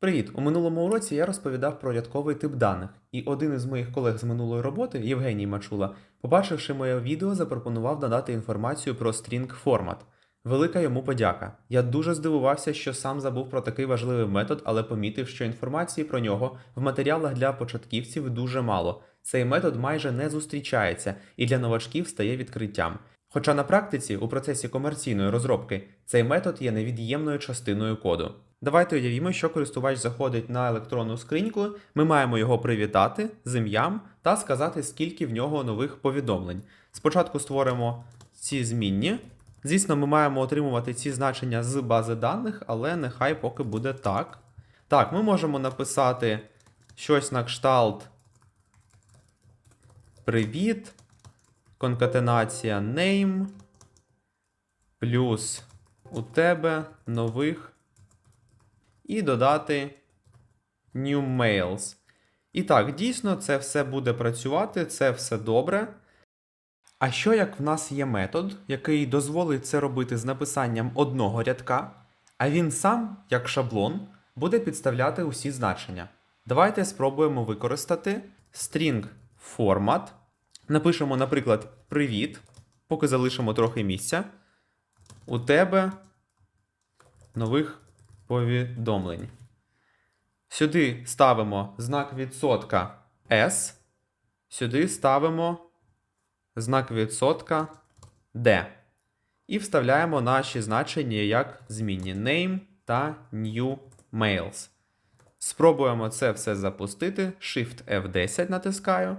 Привіт! У минулому уроці я розповідав про рядковий тип даних, і один із моїх колег з минулої роботи, Євгеній Мачула, побачивши моє відео, запропонував додати інформацію про string формат. Велика йому подяка. Я дуже здивувався, що сам забув про такий важливий метод, але помітив, що інформації про нього в матеріалах для початківців дуже мало. Цей метод майже не зустрічається і для новачків стає відкриттям. Хоча на практиці у процесі комерційної розробки цей метод є невід'ємною частиною коду. Давайте уявімо, що користувач заходить на електронну скриньку, ми маємо його привітати з ім'ям та сказати, скільки в нього нових повідомлень. Спочатку створимо ці змінні. Звісно, ми маємо отримувати ці значення з бази даних, але нехай поки буде так. Так, ми можемо написати щось на кшталт Привіт. Конкатенація name плюс у тебе нових і додати new mails. І так, дійсно, це все буде працювати, це все добре. А що як в нас є метод, який дозволить це робити з написанням одного рядка, а він сам, як шаблон, буде підставляти усі значення? Давайте спробуємо використати string format. Напишемо, наприклад, привіт, поки залишимо трохи місця. У тебе нових повідомлень. Сюди ставимо знак відсотка S. Сюди ставимо знак відсотка D. І вставляємо наші значення як змінні name та new mails. Спробуємо це все запустити. Shift F10 натискаю.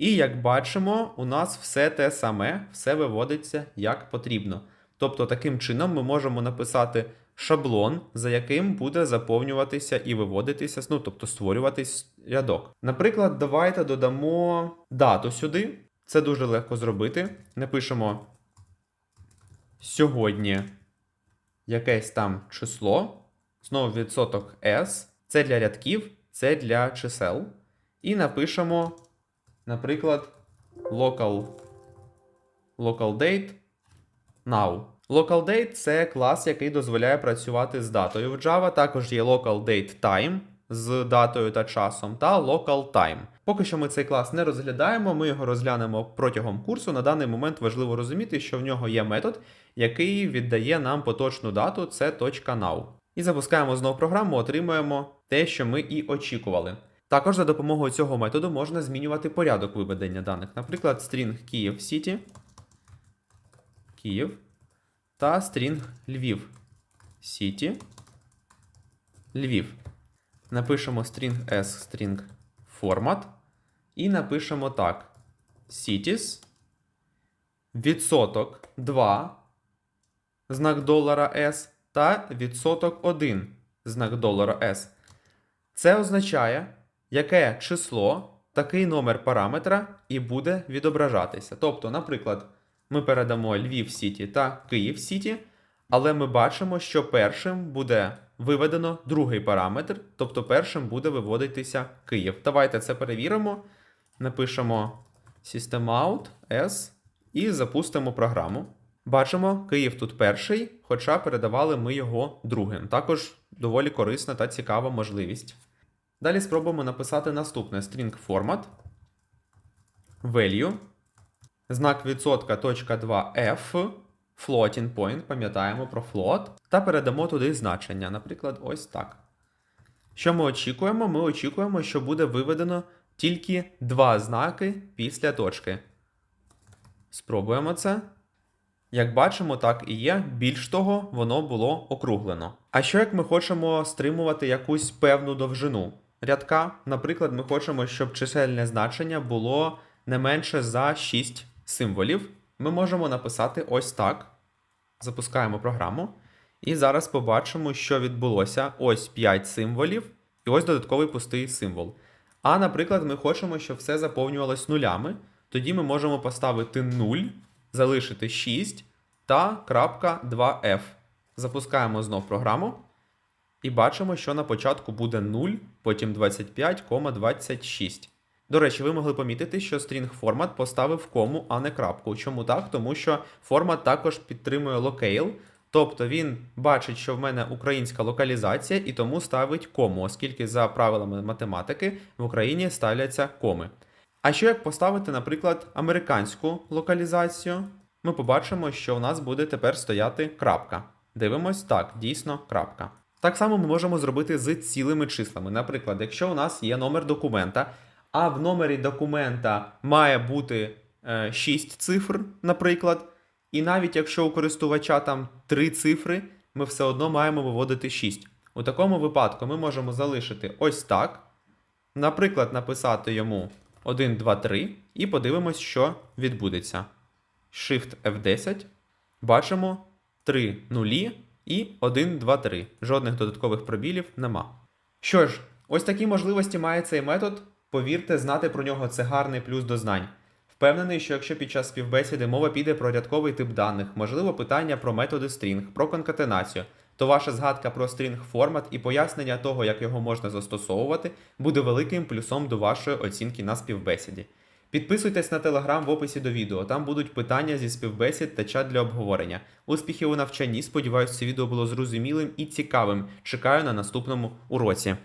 І як бачимо, у нас все те саме, все виводиться як потрібно. Тобто, таким чином ми можемо написати шаблон, за яким буде заповнюватися і виводитися, ну тобто створюватись рядок. Наприклад, давайте додамо дату сюди. Це дуже легко зробити. Напишемо сьогодні якесь там число. Знову відсоток S. Це для рядків, це для чисел. І напишемо, наприклад, local, local date now. Local date це клас, який дозволяє працювати з датою в Java. Також є local date time з датою та часом, та local time. Поки що ми цей клас не розглядаємо, ми його розглянемо протягом курсу. На даний момент важливо розуміти, що в нього є метод, який віддає нам поточну дату, це .now. І запускаємо знову програму, отримуємо те, що ми і очікували. Також за допомогою цього методу можна змінювати порядок виведення даних. Наприклад, string Київ City, Київ та string Львів City, Львів. Напишемо string S, string format. І напишемо так: cities, відсоток 2, знак долара S та відсоток 1, знак долара S. Це означає, яке число, такий номер параметра і буде відображатися. Тобто, наприклад, ми передамо Львів Сіті та Київ Сіті, але ми бачимо, що першим буде виведено другий параметр, тобто першим буде виводитися Київ. Давайте це перевіримо. Напишемо systemout S і запустимо програму. Бачимо, Київ тут перший, хоча передавали ми його другим. Також доволі корисна та цікава можливість. Далі спробуємо написати наступне string format, value, знак відсотка точка 2 f, floating point, пам'ятаємо про float, та передамо туди значення, наприклад, ось так. Що ми очікуємо? Ми очікуємо, що буде виведено тільки два знаки після точки. Спробуємо це. Як бачимо, так і є. Більш того, воно було округлено. А що як ми хочемо стримувати якусь певну довжину рядка? Наприклад, ми хочемо, щоб чисельне значення було не менше за 6 символів. Ми можемо написати ось так. Запускаємо програму. І зараз побачимо, що відбулося. Ось 5 символів, і ось додатковий пустий символ. А, наприклад, ми хочемо, щоб все заповнювалось нулями. Тоді ми можемо поставити 0, залишити 6 та крапка 2f. Запускаємо знов програму. І бачимо, що на початку буде 0, потім 25,26. До речі, ви могли помітити, що string format поставив кому, а не крапку. Чому так? Тому що формат також підтримує locale, Тобто він бачить, що в мене українська локалізація, і тому ставить кому, оскільки за правилами математики в Україні ставляться коми. А що як поставити, наприклад, американську локалізацію? Ми побачимо, що у нас буде тепер стояти крапка. Дивимось, так, дійсно крапка. Так само ми можемо зробити з цілими числами. Наприклад, якщо у нас є номер документа, а в номері документа має бути е, 6 цифр, наприклад, і навіть якщо у користувача там 3 цифри, ми все одно маємо виводити 6. У такому випадку ми можемо залишити ось так. Наприклад, написати йому 1, 2, 3 і подивимось, що відбудеться. Shift F10. Бачимо 3 нулі і 1, 2, 3. Жодних додаткових пробілів нема. Що ж, ось такі можливості має цей метод. Повірте, знати про нього це гарний плюс до знань. Впевнений, що якщо під час співбесіди мова піде про рядковий тип даних, можливо, питання про методи стрінг, про конкатенацію, то ваша згадка про стрінг формат і пояснення того, як його можна застосовувати, буде великим плюсом до вашої оцінки на співбесіді. Підписуйтесь на телеграм в описі до відео, там будуть питання зі співбесід та чат для обговорення. Успіхів у навчанні, сподіваюсь, це відео було зрозумілим і цікавим. Чекаю на наступному уроці.